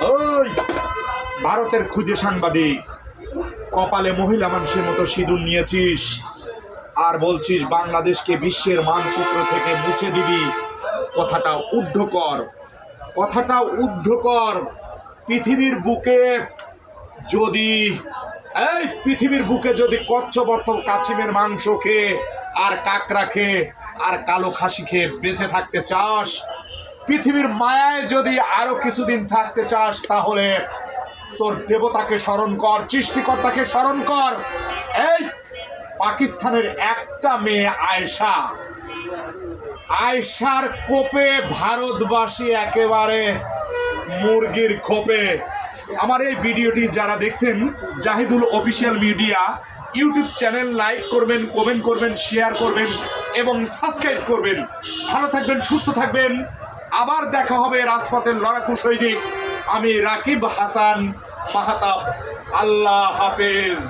ওই, ভারতের খুদে সাংবাদিক, কপালে মহিলা মানুষের মতো সিঁদুর নিয়েছিস, আর বলছিস বাংলাদেশকে বিশ্বের মানচিত্র থেকে মুছে দিবি। কথাটা উদ্ধ কর, কথাটা উদ্ধ কর। পৃথিবীর বুকে যদি, এই পৃথিবীর বুকে যদি কচ্ছবর্ত কাছিমের মাংস খেয়ে আর কাকড়া খেয়ে আর কালো খাসি খেয়ে বেঁচে থাকতে চাস পৃথিবীর মায়ায় যদি আরও কিছুদিন থাকতে চাস, তাহলে তোর দেবতাকে স্মরণ কর, সৃষ্টিকর্তাকে স্মরণ কর। এই পাকিস্তানের একটা মেয়ে, আয়েশা। আয়েশার কোপে ভারতবাসী একেবারে মুরগির খোপে। আমার এই ভিডিওটি যারা দেখছেন, Jahidul official media, YouTube channel like করবেন, কমেন্ট করবেন, শেয়ার করবেন এবং সাবস্ক্রাইব করবেন। ভালো থাকবেন, সুস্থ থাকবেন। আবার দেখা হবে রাজপথের লড়াকু সৈনিক আমি রাকিব হাসান মাহাতাব। আল্লাহ হাফেজ।